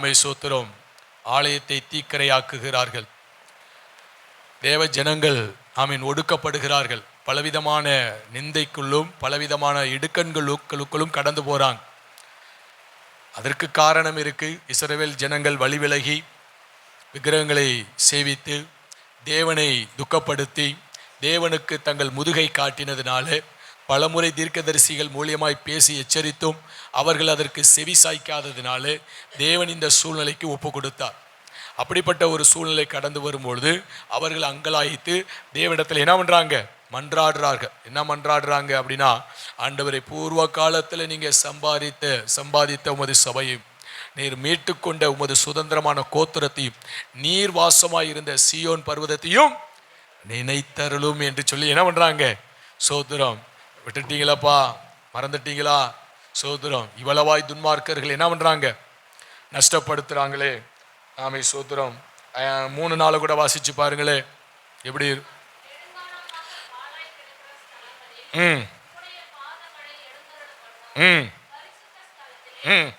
ஆமை சோத்திரம் ஆலயத்தை தீக்கரையாக்குகிறார்கள். தேவ ஜனங்கள் ஆமீன் ஒடுக்கப்படுகிறார்கள். பலவிதமான நிந்தைக்குள்ளும் பலவிதமான இடுக்கண்களுக்களுக்குள்ளும் கடந்து போறாங்க. அதற்கு காரணம் இருக்கு. இஸ்ரேல் ஜனங்கள் வழிவிலகி விக்கிரகங்களை சேவித்து தேவனை துக்கப்படுத்தி தேவனுக்கு தங்கள் முதுகை காட்டினதுனால பலமுறை தீர்க்கதரிசிகள் மூலியமாய் பேசி எச்சரித்தும் அவர்கள் அதற்கு செவி சாய்க்காததினாலே தேவன் இந்த சூழ்நிலைக்கு ஒப்பு கொடுத்தார் அப்படிப்பட்ட ஒரு சூழ்நிலை கடந்து வரும்பொழுது அவர்கள் அங்கலாய்த்து தேவனிடத்தில் என்ன பண்ணுறாங்க மன்றாடுறார்கள். என்ன மன்றாடுறாங்க அப்படின்னா ஆண்டவரை பூர்வ காலத்தில் நீங்கள் சம்பாதித்த சம்பாதித்த உமது சபையும் நீர் மீட்டுக்கொண்ட உமது சுதந்திரமான கோத்திரத்தையும் நீர் வாசமாய் இருந்த சியோன் பர்வதத்தையும் நினைத்தருளும் என்று சொல்லி என்ன பண்ணுறாங்க சோத்திரம். விட்டுட்டீங்களாப்பா? மறந்துட்டீங்களா? சோதரம் இவ்வளவாய் துன்மார்க்கர்கள் என்ன பண்ணுறாங்க நஷ்டப்படுத்துகிறாங்களே ஆமை சோத்திரம் மூணு நாளை கூட வாசிச்சு பாருங்களே. எப்படி ம். ம். ம்.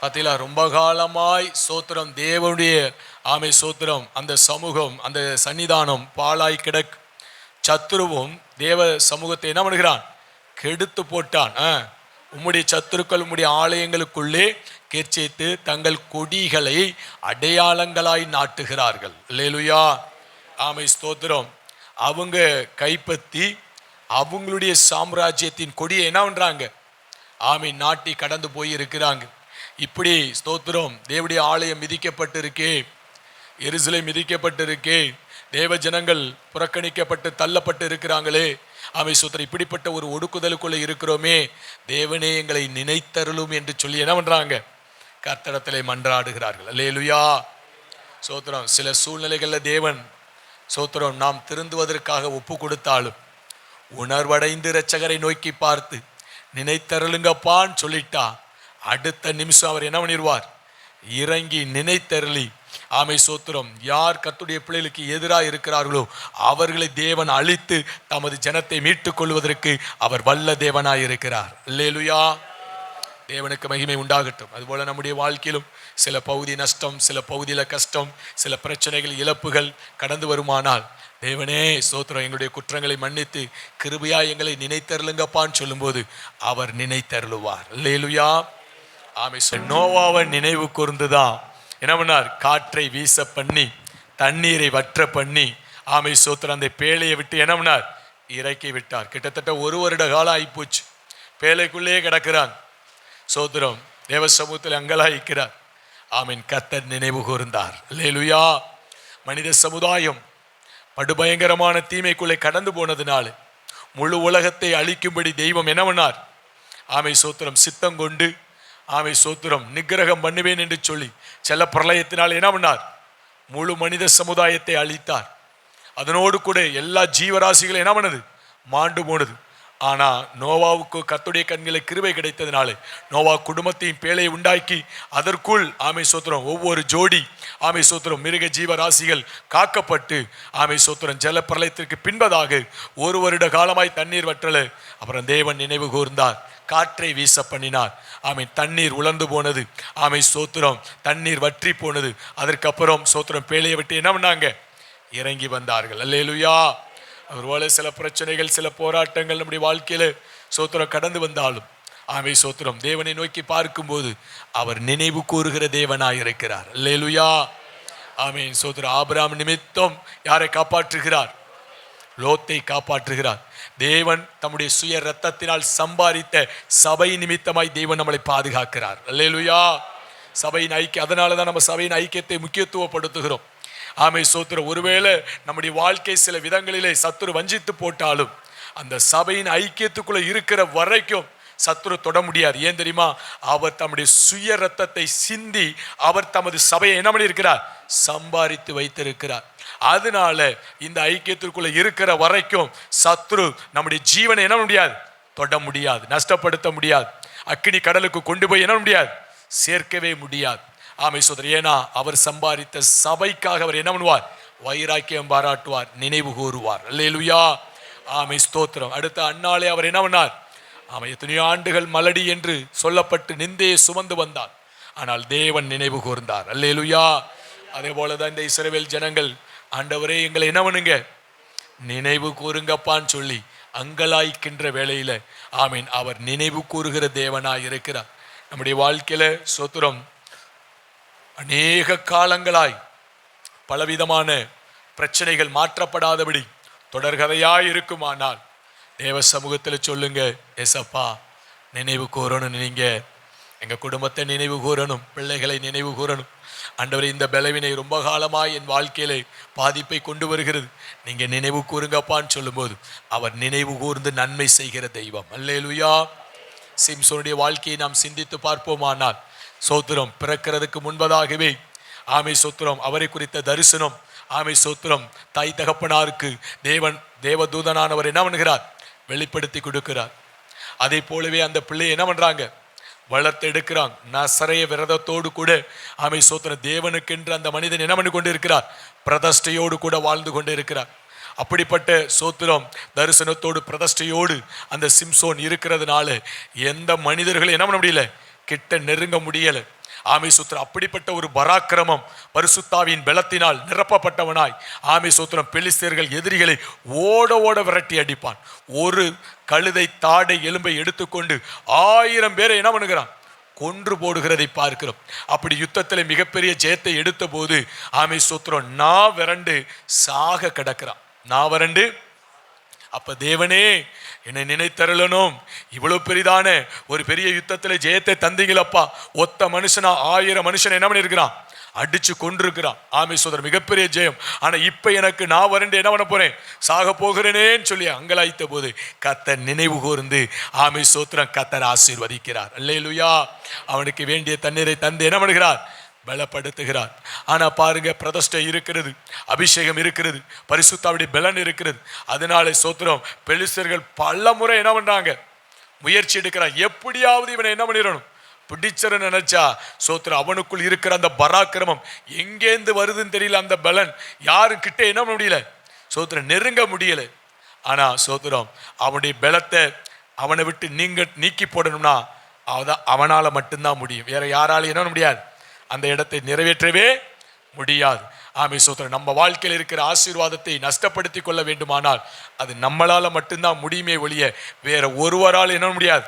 பார்த்தீங்களா ரொம்ப காலமாய் சோத்திரம் தேவனுடைய ஆமை சோத்திரம் அந்த சமூகம் அந்த சன்னிதானம் பாலாய் கிடக் சத்துருவும் தேவ சமூகத்தை என்ன பண்ணுகிறான்? கெடுத்து போட்டான். ஆ. உம்முடைய சத்துருக்கள் உம்முடைய ஆலயங்களுக்குள்ளே கீர்ச்சித்து தங்கள் கொடிகளை அடையாளங்களாய் நாட்டுகிறார்கள். லேலுயா ஆமை ஸ்தோத்திரம். அவங்க கைப்பற்றி அவங்களுடைய சாம்ராஜ்யத்தின் கொடியை என்ன பண்ணுறாங்க ஆமை நாட்டி கடந்து போய் இருக்கிறாங்க. இப்படி ஸ்தோத்திரம் தேவடைய ஆலயம் மிதிக்கப்பட்டிருக்கே எருசலை மிதிக்கப்பட்டிருக்கே தேவ ஜனங்கள் புறக்கணிக்கப்பட்டு தள்ளப்பட்டு இருக்கிறாங்களே. அவை சுத்திர இப்படிப்பட்ட ஒரு ஒடுக்குதலுக்குள்ளே இருக்கிறோமே. தேவனே எங்களை நினைத்தருளும் என்று சொல்லி என்ன பண்ணுறாங்க கர்த்தடத்திலே மன்றாடுகிறார்கள். அல்லேலுயா. சோத்திரம் சில சூழ்நிலைகளில் தேவன் சோத்திரம் நாம் திருந்துவதற்காக ஒப்பு கொடுத்தாலும் உணர்வடைந்து இரட்சகரை நோக்கி பார்த்து நினைத்தருளுங்கப்பான்னு சொல்லிட்டா அடுத்த நிமிஷம் அவர் என்ன பண்ணிடுவார்? இறங்கி நினைத்தருளி. ஆமை சோத்திரம் யார் கத்துடைய பிள்ளைகளுக்கு எதிராக இருக்கிறார்களோ அவர்களை தேவன் அழித்து தமது ஜனத்தை மீட்டுக் கொள்வதற்கு அவர் வல்ல தேவனாய் இருக்கிறார். தேவனுக்கு மகிமை உண்டாகட்டும். அதுபோல நம்முடைய வாழ்க்கையிலும் சில பகுதி நஷ்டம் சில பகுதியில் கஷ்டம் சில பிரச்சனைகள் இழப்புகள் கடந்து வருமானால் தேவனே சோத்திரம் எங்களுடைய குற்றங்களை மன்னித்து கிருபையா எங்களை நினைத்தருளுங்கப்பான்னு சொல்லும்போது அவர் நினைத்தருளுவார். இல்லையிலுயா ஆமை நோவாவை நினைவு கூர்ந்துதான் என்ன பண்ணார்? காற்றை வீச பண்ணி தண்ணீரை வற்ற பண்ணி ஆமை சோத்திரம் அந்த பேழையை விட்டு என்ன பண்ணார்? இறக்கி விட்டார். கிட்டத்தட்ட ஒரு வருட காலம் ஆகிப்போச்சு பேழைக்குள்ளேயே கிடக்கிறான். சோத்திரம் தேவ சமூகத்தில் அங்கலாய்க்கிறார். ஆமீன் கத்தர் நினைவு கூர்ந்தார். லேலுயா மனித சமுதாயம் படுபயங்கரமான தீமைக்குள்ளே கடந்து போனதுனால முழு உலகத்தை அழிக்கும்படி தெய்வம் என்ன பண்ணார்? ஆமை சோத்திரம் சித்தம் கொண்டு ஆமை சோத்திரம் நிகிரகம் பண்ணுவேன் என்று சொல்லி செல்ல பிரளயத்தினால் என்ன பண்ணார் முழு மனித சமுதாயத்தை அழித்தார். அதனோடு கூட எல்லா ஜீவராசிகளும் என்ன பண்ணுது மாண்டு போனது. ஆனால் நோவாவுக்கு கத்துடைய கண்களை கிருவை கிடைத்ததுனால நோவா குடும்பத்தையும் பேழையை உண்டாக்கி அதற்குள் ஆமை சோத்திரம் ஒவ்வொரு ஜோடி ஆமை சோத்திரம் மிருக ஜீவராசிகள் காக்கப்பட்டு ஆமை சோத்திரம் ஜல பிரளயத்திற்கு பின்பதாக ஒரு வருட காலமாய் தண்ணீர் வற்றல. அப்புறம் தேவன் நினைவு கூர்ந்தார் காற்றை வீச பண்ணினார். ஆமை தண்ணீர் உலர்ந்து போனது. ஆமை சோத்திரம் தண்ணீர் வற்றி போனது. அதற்கப்புறம் சோத்திரம் பேழையை விட்டு என்ன பண்ணாங்க? இறங்கி வந்தார்கள். அல்லேலுயா! ஒருவேளை சில பிரச்சனைகள் சில போராட்டங்கள் நம்முடைய வாழ்க்கையில் சோத்திரம் கடந்து வந்தாலும் ஆமை சோத்திரம் தேவனை நோக்கி பார்க்கும்போது அவர் நினைவு கூறுகிற தேவனாய் இருக்கிறார். லேலுயா ஆமீன். சோத்திரம் ஆபிராம் நிமித்தம் யாரை காப்பாற்றுகிறார்? லோத்தை காப்பாற்றுகிறார். தேவன் தம்முடைய சுய ரத்தத்தினால் சம்பாதித்த சபை நிமித்தமாய் தேவன் நம்மளை பாதுகாக்கிறார். லேலுயா சபையின் ஐக்கியம் அதனால தான் நம்ம சபையின் ஐக்கியத்தை முக்கியத்துவப்படுத்துகிறோம். ஆமை சோத்திர ஒருவேளை நம்முடைய வாழ்க்கை சில விதங்களிலே சத்துரு வஞ்சித்து போட்டாலும் அந்த சபையின் ஐக்கியத்துக்குள்ள இருக்கிற வரைக்கும் சத்துரு தொட முடியாது. ஏன் தெரியுமா? அவர் தம்முடைய சுய ரத்தத்தை சிந்தி அவர் தமது சபையை என்ன பண்ணியிருக்கிறார்? சம்பாதித்து வைத்திருக்கிறார். அதனால இந்த ஐக்கியத்திற்குள்ள இருக்கிற வரைக்கும் சத்ரு நம்முடைய ஜீவனை என்ன முடியாது? தொட முடியாது நஷ்டப்படுத்த முடியாது. அக்கினி கடலுக்கு கொண்டு போய் என்ன முடியாது? சேர்க்கவே முடியாது. ஆமை சோதரி ஏன்னா அவர் சம்பாதித்த சபைக்காக அவர் என்ன பண்ணுவார்? வைராக்கியம் பாராட்டுவார் நினைவு கூறுவார். அல்லேலுயா! ஆமை ஸ்தோத்திரம். அடுத்த அண்ணாலே அவர் என்ன பண்ணார்? ஆமை எத்தனையோ ஆண்டுகள் மலடி என்று சொல்லப்பட்டு நிந்தையை சுமந்து வந்தார். ஆனால் தேவன் நினைவு கூர்ந்தார். அல்லேலுயா! அதே போல தான் இந்த இஸ்ரவேல் ஜனங்கள் ஆண்டவரே எங்களை என்ன பண்ணுங்க? நினைவு கூறுங்கப்பான்னு சொல்லி அங்கலாய்க்கின்ற வேளையில் ஆமீன் அவர் நினைவு கூறுகிற தேவனாக இருக்கிறார். நம்முடைய வாழ்க்கையில் சோத்திரம் அநேக காலங்களாய் பலவிதமான பிரச்சனைகள் மாற்றப்படாதபடி தொடர்கதையாய் இருக்குமானால் தேவ சமூகத்தில் சொல்லுங்க எசப்பா நினைவு கூறணும் நீங்க. எங்கள் குடும்பத்தை நினைவு கூறணும் பிள்ளைகளை நினைவு கூறணும் ஆண்டவரே இந்த பலவினை ரொம்ப காலமாய் என் வாழ்க்கையிலே பாதிப்பை கொண்டு வருகிறது. நீங்கள் நினைவு கூறுங்கப்பான்னு சொல்லும்போது அவர் நினைவு கூர்ந்து நன்மை செய்கிற தெய்வம். அல்லேலுயா. சிம்சோனுடைய வாழ்க்கையை நாம் சிந்தித்து பார்ப்போமானால் சோத்திரம் பிறக்கிறதுக்கு முன்பதாகவே. ஆமை சோத்திரம் அவரை குறித்த தரிசனம். ஆமை சோத்திரம் தாய் தகப்பனாருக்கு தேவன் தேவதூதனானவர் என்ன பண்ணுகிறார்? வெளிப்படுத்தி கொடுக்கிறார். அதே போலவே அந்த பிள்ளையை என்ன பண்ணுறாங்க வளர்த்து எடுக்கிறான். நசரைய விரதத்தோடு கூட ஆமை சோத்திர தேவனுக்கென்று அந்த மனிதன் என்ன பண்ணி கொண்டு இருக்கிறார் பிரதஷ்டையோடு கூட வாழ்ந்து கொண்டு இருக்கிறார் அப்படிப்பட்ட சோத்திரம் தரிசனத்தோடு பிரதஷ்டையோடு அந்த சிம்சோன் இருக்கிறதுனால எந்த மனிதர்களும் என்ன பண்ண முடியல? கிட்ட நெருங்க முடியல. ஆமிசூத்திரம் அப்படிப்பட்ட ஒரு பராக்கிரமம் பரிசுத்தாவின் பலத்தினால் நிரப்பப்பட்டவனாய் ஆமை சூத்திரம் பெலிஸ்தர்கள் எதிரிகளை ஓட ஓட விரட்டி அடிப்பான். ஒரு கழுதை தாடை எலும்பை எடுத்துக்கொண்டு ஆயிரம் பேரை என்ன பண்ணுகிறான்? கொன்று போடுகிறதை பார்க்கிறோம். அப்படி யுத்தத்தில் மிகப்பெரிய ஜெயத்தை எடுத்த போது ஆமை சூத்திரம் நான் விரண்டு சாக கிடக்கிறான். நான் விரண்டு அப்ப தேவனே என்னை நினைத்தருளனும் இவ்வளவு பெரிதான ஒரு பெரிய யுத்தத்தில் ஜெயத்தை தந்தீங்களப்பா. ஒத்த மனுஷனா ஆயிரம் மனுஷன் என்ன பண்ணிருக்கிறான்? அடிச்சு கொண்டிருக்கிறான் ஆமை சோதர் மிகப்பெரிய ஜெயம். ஆனா இப்ப எனக்கு நான் வரண்டு என்ன பண்ண போறேன்? சாக போகிறேனேன்னு சொல்லி அங்கலாய்த்த போது கத்த நினைவு கூர்ந்து ஆமை சோத்திரம் கத்தர் ஆசீர்வதிக்கிறார். அல்லேலுயா. அவனுக்கு வேண்டிய தண்ணீரை தந்து என்ன பண்ணுகிறார்? பலப்படுத்துகிறார். ஆனால் பாருங்க பிரதிஷ்டை இருக்கிறது அபிஷேகம் இருக்கிறது பரிசுத்தாவுடைய பலன் இருக்கிறது. அதனால சோத்திரம் பெலிஸ்தர்கள் பல முறை என்ன பண்ணுறாங்க முயற்சி எடுக்கிறான் எப்படியாவது இவனை என்ன பண்ணிடணும்? பிடிச்சர நினைச்சா சோத்திரம் அவனுக்குள் இருக்கிற அந்த பராக்கிரமம் எங்கேருந்து வருதுன்னு தெரியல அந்த பலன் யாருக்கிட்டே என்ன பண்ண முடியல? சோத்திரம் நெருங்க முடியல. ஆனால் சோத்திரம் அவனுடைய பலத்தை அவனை விட்டு நீங்க நீக்கி போடணும்னா அவதான் அவனால் மட்டும்தான் முடியும். வேற யாராலையும் என்ன பண்ண முடியாது. அந்த இடத்தை நிறைவேற்றவே முடியாது. ஆமை சோத்திரம் நம்ம வாழ்க்கையில் இருக்கிற ஆசீர்வாதத்தை நஷ்டப்படுத்தி கொள்ள வேண்டுமானால் அது நம்மளால் மட்டும்தான் முடியுமே ஒழிய வேற ஒருவரால் என்ன முடியாது?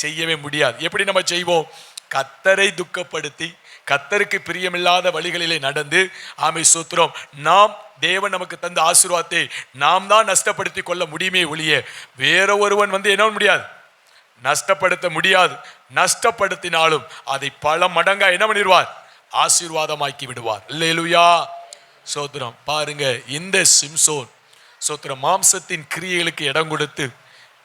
செய்யவே முடியாது. எப்படி நம்ம செய்வோம்? கத்தரை துக்கப்படுத்தி கத்தருக்கு பிரியமில்லாத வழிகளிலே நடந்து ஆமை சூத்திரம் நாம் தேவன் நமக்கு தந்த ஆசீர்வாதத்தை நாம் தான் நஷ்டப்படுத்தி கொள்ள முடியுமே ஒழிய வேற ஒருவன் வந்து என்ன முடியாது? நஷ்டப்படுத்த முடியாது. நஷ்டப்படுத்தினாலும் அதை பல மடங்காக என்ன பண்ணிடுவார்? ஆசீர்வாதமாக்கி விடுவார் இல்லையிலுயா சோத்திரம் பாருங்க இந்த சிம்சோன் சோத்திரம் மாம்சத்தின் கிரியைகளுக்கு இடம் கொடுத்து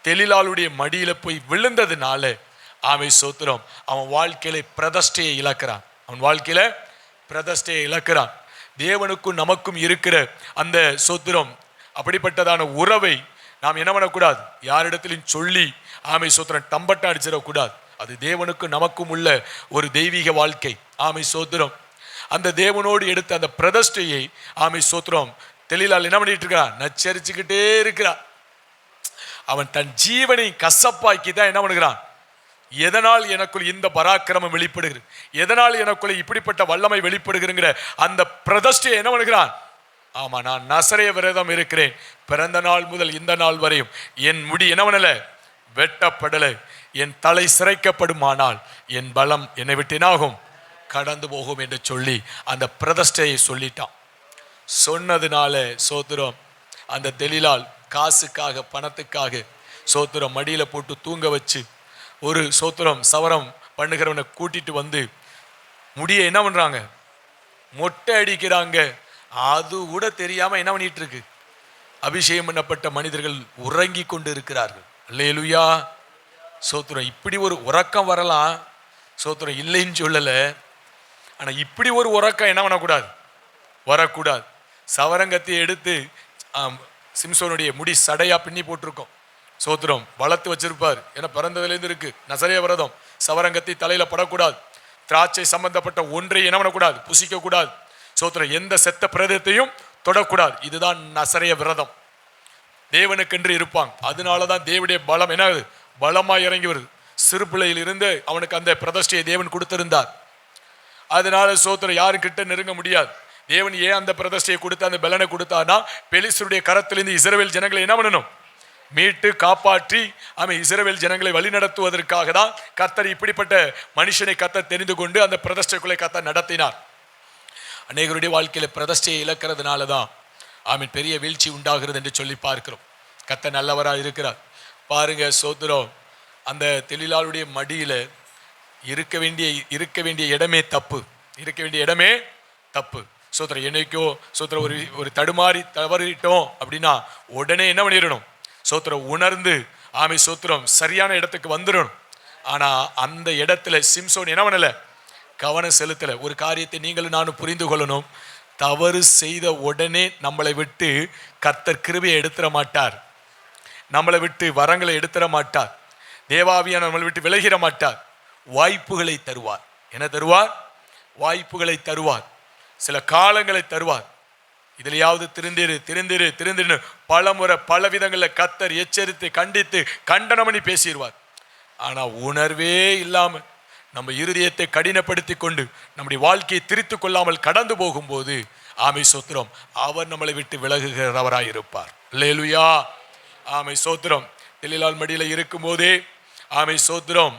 தெளிலாளுடைய மடியில போய் விழுந்ததுனால ஆமை சோத்திரம் அவன் வாழ்க்கையில பிரதஷ்டையை இழக்கிறான். அவன் வாழ்க்கையில பிரதஷ்டையை இழக்கிறான். தேவனுக்கும் நமக்கும் இருக்கிற அந்த சோத்திரம் அப்படிப்பட்டதான உறவை நாம் என்ன பண்ணக்கூடாது? யாரிடத்திலும் சொல்லி ஆமை சோத்திரம் டம்பட்டம் அடிச்சிடக்கூடாது. அது தேவனுக்கும் நமக்கும் உள்ள ஒரு தெய்வீக வாழ்க்கை. ஆமை சோத்திரம். அந்த தேவனோடு எடுத்த அந்த பிரதஷ்டையை ஆமை சோத்திரம் தெளிலால் என்ன பண்ணிட்டு இருக்கிறான்? நச்சரிச்சுக்கிட்டே இருக்கிறான். அவன் தன் ஜீவனை கசப்பாக்கி தான் என்ன பண்ணுகிறான்? எதனால் எனக்குள் இந்த பராக்கிரமம் வெளிப்படுகிறது? எதனால் எனக்குள்ள இப்படிப்பட்ட வல்லமை வெளிப்படுகிறங்கிற அந்த பிரதஷ்டையை என்ன பண்ணுகிறான்? ஆமா நான் நசரைய விரதம் இருக்கிறேன். பிறந்த நாள் முதல் இந்த நாள் வரையும் என் முடி என்ன பண்ணல? வெட்டப்படலை. என் தலை சிறைக்கப்படுமானால் என் பலம் என்னை விட்டினாகும். கடந்து போகும் என்று சொல்லி அந்த பிரதிஷ்டையை சொல்லிட்டான். சொன்னதுனால சோத்திரம் அந்த தெளிலால் காசுக்காக பணத்துக்காக சோத்திரம் மடியில் போட்டு தூங்க வச்சு ஒரு சோத்திரம் சவரம் பண்ணுகிறவனை கூட்டிட்டு வந்து முடிய என்ன பண்ணுறாங்க மொட்டை அடிக்கிறாங்க. அது கூட தெரியாமல் என்ன பண்ணிட்டு இருக்கு? அபிஷேகம் பண்ணப்பட்ட மனிதர்கள் உறங்கி கொண்டு இருக்கிறார்கள். அல்லேலுயா. சோத்துரம் இப்படி ஒரு உறக்கம் வரலாம் சோத்துரம் இல்லைன்னு சொல்லலை. ஆனால் இப்படி ஒரு உறக்கம் என்ன பண்ணக்கூடாது? வரக்கூடாது. சவரங்கத்தை எடுத்து சிம்சோனுடைய முடி சடையாக பின்னி போட்டிருக்கோம். சோத்திரம் வளர்த்து வச்சிருப்பார். ஏன்னா பிறந்ததுலேருந்து இருக்கு. நசரைய விரதம். சவரங்கத்தை தலையில் படக்கூடாது. திராட்சை சம்பந்தப்பட்ட ஒன்றை என்ன பண்ணக்கூடாது? புசிக்கக்கூடாது. சோத்திரம் எந்த செத்த பிரதத்தையும் தொடக்கூடாது. இதுதான் நசரைய விரதம். தேவனுக்கென்று இருப்பாங்க. அதனால தான் தேவனுடைய பலம் என்ன பலமாக இறங்கி வருது. சிறு பிள்ளையிலிருந்து அவனுக்கு அந்த பிரதிஷ்டையை தேவன் கொடுத்திருந்தார். அதனால சோத்திரம் யாரும் கிட்ட நெருங்க முடியாது. தேவன் ஏன் அந்த பிரதிஷ்டையை கொடுத்து அந்த பலனை கொடுத்தானா பெலிசருடைய கரத்திலிருந்து இஸ்ரேல் ஜனங்களை என்ன பண்ணணும்? மீட்டு காப்பாற்றி அவன் இஸ்ரேல் ஜனங்களை வழிநடத்துவதற்காக தான் கர்த்தர் இப்படிப்பட்ட மனுஷனை கர்த்தர் தெரிந்து கொண்டு அந்த பிரதிஷ்டைக்குள்ளே கர்த்தர் நடத்தினார். அநேகருடைய வாழ்க்கையில் பிரதிஷ்டையை இழக்கிறதுனால தான் ஆமீன் பெரிய வீழ்ச்சி உண்டாகிறது என்று சொல்லி பார்க்கிறோம். கத்த நல்லவராக இருக்கிறார். பாருங்க சோத்திரம் அந்த தொழிலாளுடைய மடியில் இருக்க வேண்டிய இருக்க வேண்டிய இடமே தப்பு. இருக்க வேண்டிய இடமே தப்பு. சோத்திரம் என்னைக்கோ சோத்திரம் ஒரு ஒரு தடுமாறி தவறிட்டோம் அப்படின்னா உடனே என்ன பண்ணிடணும்? சோத்திரம் உணர்ந்து ஆமை சோத்திரம் சரியான இடத்துக்கு வந்துடணும். ஆனால் அந்த இடத்துல சிம்சோன் என்ன பண்ணலை? கவனம் செலுத்தலை. ஒரு காரியத்தை நீங்களும் நானும் புரிந்து கொள்ளணும். தவறு செய்த உடனே நம்மளை விட்டு கர்த்தர் கிருபையை எடுத்துட மாட்டார். நம்மளை விட்டு வரங்களை எடுத்துட மாட்டார். தேவாவியா நம்மளை விட்டு விலகிட மாட்டார். வாய்ப்புகளை தருவார். என்ன தருவார்? வாய்ப்புகளை தருவார். சில காலங்களை தருவார். இதுலயாவது திருந்திரு திருந்திரு திருந்திரு பல முறை பல விதங்களில் கத்தர் எச்சரித்து கண்டித்து கண்டனம் பண்ணி பேசிடுவார். ஆனா உணர்வே இல்லாமல் நம்ம இருதயத்தை கடினப்படுத்தி கொண்டு நம்முடைய வாழ்க்கையை திரித்து கொள்ளாமல் கடந்து போகும்போது ஆமை சொத்திரம் அவர் நம்மளை விட்டு விலகுகிறவராயிருப்பார். லேலுயா ஆமை சோத்திரம். தெளிலால் மடியில் இருக்கும்போதே ஆமை சோத்திரம்.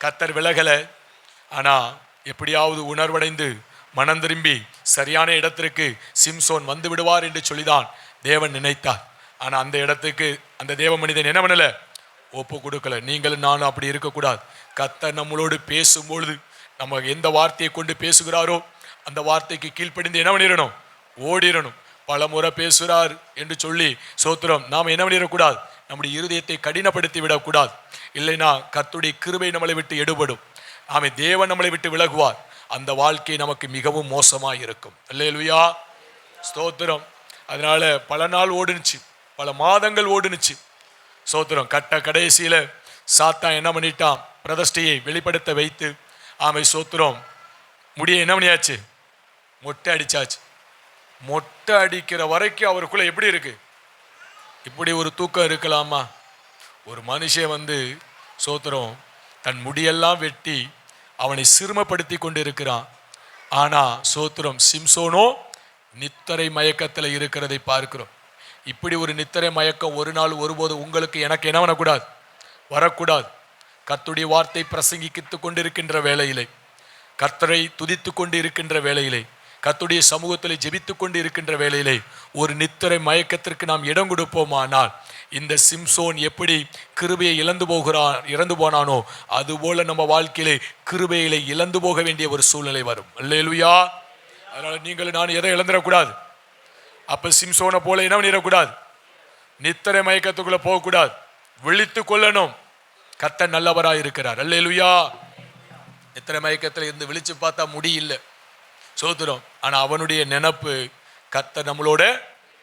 கத்தர் விலகல. ஆனால் எப்படியாவது உணர்வடைந்து மனம் திரும்பி சரியான இடத்திற்கு சிம்சோன் வந்து விடுவார் என்று சொல்லிதான் தேவன் நினைத்தார். ஆனால் அந்த இடத்துக்கு அந்த தேவ மனிதன் என்ன பண்ணலை? ஒப்பு கொடுக்கல. நீங்களும் நானும் அப்படி இருக்கக்கூடாது. கத்தர் நம்மளோடு பேசும்பொழுது நம்ம எந்த வார்த்தையை கொண்டு பேசுகிறாரோ அந்த வார்த்தைக்கு கீழ்ப்படிந்து என்ன பண்ணிடணும் ஓடிடணும் பல முறை பேசுகிறார் என்று சொல்லி சோத்திரம் நாம் என்ன பண்ணிடக்கூடாது? நம்முடைய இருதயத்தை கடினப்படுத்தி விடக்கூடாது இல்லைனா கத்துடைய கிருபை நம்மளை விட்டு எடுபடும். ஆமை தேவன் நம்மளை விட்டு விலகுவார். அந்த வாழ்க்கை நமக்கு மிகவும் மோசமாக இருக்கும். இல்லையா ஸ்தோத்திரம். அதனால பல நாள் ஓடுனுச்சு. பல மாதங்கள் ஓடுனுச்சு. சோத்திரம் கட்ட கடைசியில் சாத்தான் என்ன பண்ணிட்டான்? பிரதஷ்டையை வெளிப்படுத்த வைத்து ஆமை சோத்திரம் முடிய என்ன பண்ணியாச்சு? மொட்டை அடிச்சாச்சு. மொட்டை அடிக்கிற வரைக்கும் அவருக்குள்ள எப்படி இருக்கு? இப்படி ஒரு தூக்கம் இருக்கலாமா? ஒரு மனுஷன் வந்து சோத்திரம் தன் முடியெல்லாம் வெட்டி அவனை சிறுமப்படுத்தி கொண்டு இருக்கிறான் ஆனா சோத்திரம் சிம்சோனோ நித்தரை மயக்கத்தில் இருக்கிறதை பார்க்கிறோம். இப்படி ஒரு நித்தரை மயக்கம் ஒரு நாள் ஒருபோது உங்களுக்கு எனக்கு என்ன பண்ணக்கூடாது? வரக்கூடாது. கத்துடைய வார்த்தை பிரசங்கித்து கொண்டிருக்கின்ற வேளையிலே. கர்த்தரை துதித்து கொண்டு இருக்கின்ற வேளையிலே. கத்துடைய சமூகத்தில் ஜெபித்து கொண்டு இருக்கின்ற வேளையிலே ஒரு நித்திரை மயக்கத்திற்கு நாம் இடம் கொடுப்போமானால் இந்த சிம்சோன் எப்படி கிருபையை இழந்து போகிறான் இறந்து போனானோ அதுபோல நம்ம வாழ்க்கையிலே கிருபையிலே இழந்து போக வேண்டிய ஒரு சூழ்நிலை வரும். அல்லேலுயா. அதனால் நீங்கள் நான் எதை இழந்துடக்கூடாது? அப்போ சிம்சோனை போல என்ன பண்ணிடக்கூடாது நித்திரை மயக்கத்துக்குள்ளே போகக்கூடாது. விழித்து கொள்ளணும். கத்த நல்லவராக இருக்கிறார். அல்லேலுயா. நித்திரை மயக்கத்தில் இருந்து விழிச்சு பார்த்தா முடியல சோதரம் ஆனால் அவனுடைய நினப்பு கத்த நம்மளோட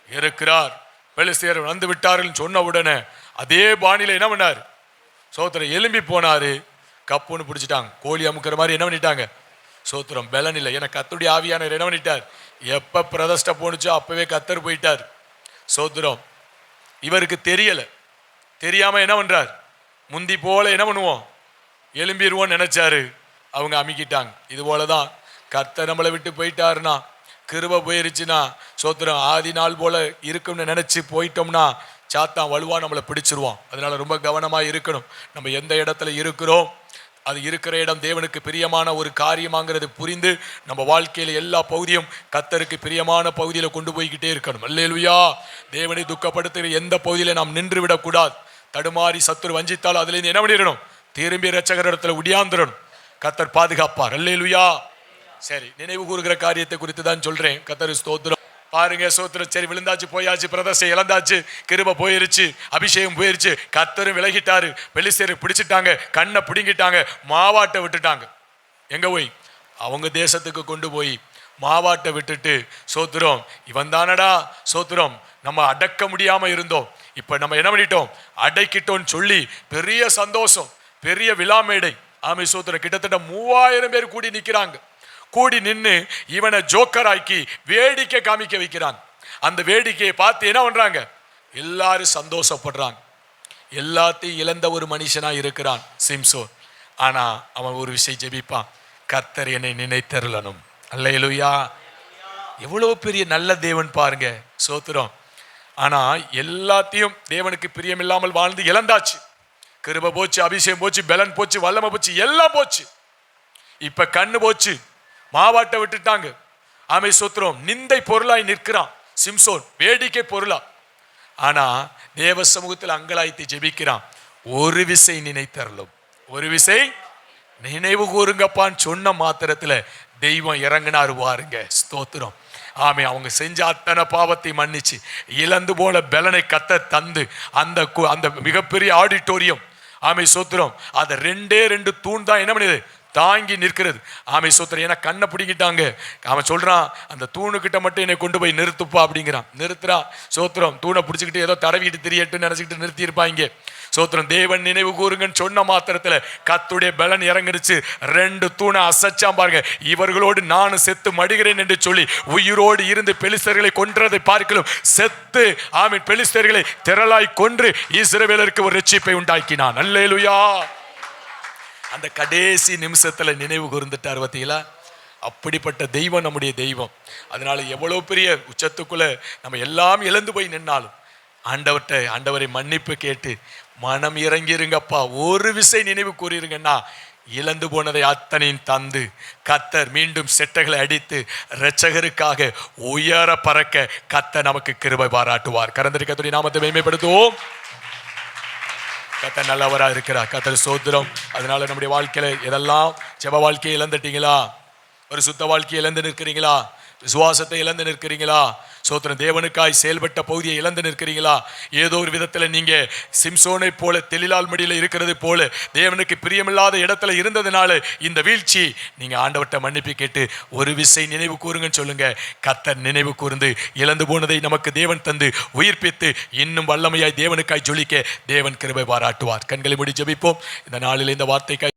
இருக்கிறார். பெலிஸ்தியர் வந்து விட்டார்கள் சொன்ன உடனே அதே பாணியில் என்ன பண்ணார்? சோத்திரம் எலும்பி போனார். கப்புன்னு பிடிச்சிட்டாங்க. கோழி அமுக்கிற மாதிரி என்ன பண்ணிட்டாங்க? சோத்திரம் பலன் இல்லை. ஏன்னா கத்துடைய ஆவியானவர் என்ன பண்ணிட்டார்? எப்போ பிரதஷ்ட போனுச்சோ அப்போவே கத்தர் போயிட்டார். சோத்திரம் இவருக்கு தெரியலை. தெரியாமல் என்ன பண்ணுறார் முந்தி போல என்ன பண்ணுவோம்? எலும்பிடுவோம்னு நினச்சாரு. அவங்க அமுக்கிட்டாங்க. இது போலதான் கர்த்தர் நம்மளை விட்டு போயிட்டாருன்னா கிருப போயிருச்சுன்னா சோத்திரம் ஆதி நாள் போல இருக்கும்னு நினச்சி போயிட்டோம்னா சாத்தான் வலுவாக நம்மளை பிடிச்சிருவான். அதனால் ரொம்ப கவனமாக இருக்கணும். நம்ம எந்த இடத்துல இருக்கிறோம் அது இருக்கிற இடம் தேவனுக்கு பிரியமான ஒரு காரியமாங்கிறது புரிந்து நம்ம வாழ்க்கையில் எல்லா பகுதியும் கத்தருக்கு பிரியமான பகுதியில் கொண்டு போய்கிட்டே இருக்கணும். அல்லேலுயா! தேவனை துக்கப்படுத்துகிற எந்த பகுதியில் நாம் நின்று விடக்கூடாது தடுமாறி சத்துரு வஞ்சித்தால் அதுலேருந்து என்ன பண்ணிடணும்? திரும்பி ரச்சகர் இடத்துல உடியாந்துடணும். கத்தர் பாதுகாப்பார். அல்லேலுயா! சரி நினைவு கூறுகிற காரியத்தை குறித்து தான் சொல்றேன். கத்தர் ஸ்தோத்திரம். பாருங்க சோத்திரம் சரி விழுந்தாச்சு போயாச்சு பிரதசை இழந்தாச்சு கிருப போயிருச்சு அபிஷேகம் போயிருச்சு. கத்தரும் விலகிட்டாரு. பெலிசேரு பிடிச்சிட்டாங்க கண்ணை பிடுங்கிட்டாங்க மாவாட்டை விட்டுட்டாங்க. எங்க போய்? அவங்க தேசத்துக்கு கொண்டு போய் மாவாட்டை விட்டுட்டு சோத்திரம் இவன் தானடா? சோத்திரம் நம்ம அடக்க முடியாம இருந்தோம். இப்ப நம்ம என்ன பண்ணிட்டோம்? அடைக்கிட்டோம்னு சொல்லி பெரிய சந்தோஷம் பெரிய விழா மேடை. ஆமை சோத்திரம் கிட்டத்தட்ட மூவாயிரம் பேர் கூடி நிக்கிறாங்க. கூடி நின்று இவனை ஜோக்கர் ஆக்கி வேடிக்கை காமிக்க வைக்கிறான். அந்த வேடிக்கையை பார்த்து என்ன பண்றாங்க? எல்லாரும் சந்தோஷப்படுறாங்க எல்லாத்தையும் இழந்த ஒரு மனுஷனா இருக்கிறான் சிம்சோர் ஆனா அவன் ஒரு விஷயம் ஜெபிப்பான். கர்த்தர் என்னை நினைத்தருளனும் அல்லேலூயா. எவ்வளவு பெரிய நல்ல தேவன் பாருங்க சோத்திரம். ஆனா எல்லாத்தையும் தேவனுக்கு பிரியமில்லாமல் வாழ்ந்து இழந்தாச்சு. கிருப போச்சு அபிஷேகம் போச்சு பலன் போச்சு வல்லமை போச்சு எல்லாம் போச்சு. இப்ப கண்ணு போச்சு. மாவாட்ட விட்டுட்டாங்க. ஆமை சோத்திரம் நிந்தை பொருளாய் நிற்கிறான். சிம்சோன் வேடிக்கை பொருளா. ஆனா தேவ சமூகத்தில் அங்கலாய்த்து ஜெபிக்கிறான். ஒரு விசை நினைத்தரலும். ஒரு விசை நினைவு கூறுங்கப்பான்னு சொன்ன மாத்திரத்துல தெய்வம் இறங்கினாரு பாருங்க. ஸ்தோத்திரம். ஆமே அவங்க செஞ்ச அத்தனை பாவத்தை மன்னிச்சு இழந்து போல பலனை கத்த தந்து அந்த கு- அந்த மிகப்பெரிய ஆடிட்டோரியம். ஆமை சோத்திரம் அதை ரெண்டே ரெண்டு தூண் தான் என்ன பண்ணுது தாங்கி நிற்கிறது. ஆமை சூத்திரம் ஏன்னா கண்ணை பிடிக்கிட்டாங்க அவன் சொல்கிறான் அந்த தூணுக்கிட்ட மட்டும் என்னை கொண்டு போய் நிறுத்துப்பா அப்படிங்கிறான். நிறுத்துறா. சோத்திரம் தூணை பிடிச்சிக்கிட்டு ஏதோ தடவிட்டு திரியட்டு நினச்சிக்கிட்டு நிறுத்தியிருப்பாங்க. சோத்திரம் தேவன் நினைவு கூறுங்கன்னு சொன்ன மாத்திரத்தில் கத்துடைய பலன் இறங்கிருச்சு. ரெண்டு தூணை அசைச்சாம் பாருங்க. இவர்களோடு நானும் செத்து மடிகிறேன் என்று சொல்லி உயிரோடு இருந்து பெலிஸ்தர்களை கொன்றதை பார்க்கலும் செத்து ஆமீன் பெலிஸ்தர்களை திரளாய் கொன்று இஸ்ரவேலருக்கு ஒரு ரட்சிப்பை உண்டாக்கினான். அல்லேலுயா! அந்த கடைசி நிமிஷத்தில் நினைவு கூர்ந்துட்டார் பார்த்தீங்களா அப்படிப்பட்ட தெய்வம் நம்முடைய தெய்வம். அதனால் எவ்வளோ பெரிய உச்சத்துக்குள்ளே நம்ம எல்லாம் இழந்து போய் நின்னாலும் ஆண்டவர்கிட்ட ஆண்டவரை மன்னிப்பு கேட்டு மனம் இறங்கிருங்கப்பா. ஒரு விசை நினைவு கூறியிருங்கன்னா இழந்து போனதை அத்தனையும் தந்து கத்தர் மீண்டும் செட்டைகளை அடித்து இரட்சகருக்காக உயர பறக்க கத்தர் நமக்கு கிருபை பாராட்டுவார். கரந்தரி நாமத்தை மேம்படுத்துவோம் கத்த நல்லவரா இருக்கிறார். கத்தர் சோத்திரம். அதனால நம்முடைய வாழ்க்கையில எதெல்லாம் செவ வாழ்க்கையை இழந்துட்டீங்களா? ஒரு சுத்த வாழ்க்கையை இழந்து நிற்கிறீங்களா? விசுவாசத்தை இழந்து நிற்கிறீங்களா? சோத்திரம் தேவனுக்காய் செயல்பட்ட பகுதியை இழந்து நிற்கிறீங்களா? ஏதோ ஒரு விதத்தில் நீங்கள் சிம்சோனை போல தெளிலால் மடியில் இருக்கிறது போல தேவனுக்கு பிரியமில்லாத இடத்துல இருந்ததுனால இந்த வீழ்ச்சி நீங்கள் ஆண்டவட்ட மன்னிப்பு கேட்டு ஒரு விசை நினைவு கூறுங்கன்னு சொல்லுங்கள் கத்தர் நினைவு கூர்ந்து இழந்து போனதை நமக்கு தேவன் தந்து உயிர்ப்பித்து இன்னும் வல்லமையாய் தேவனுக்காய் ஜொலிக்க தேவன் கிருபை பாராட்டுவார். கண்களை முடி ஜபிப்போம். இந்த நாளில் இந்த வார்த்தைக்காய்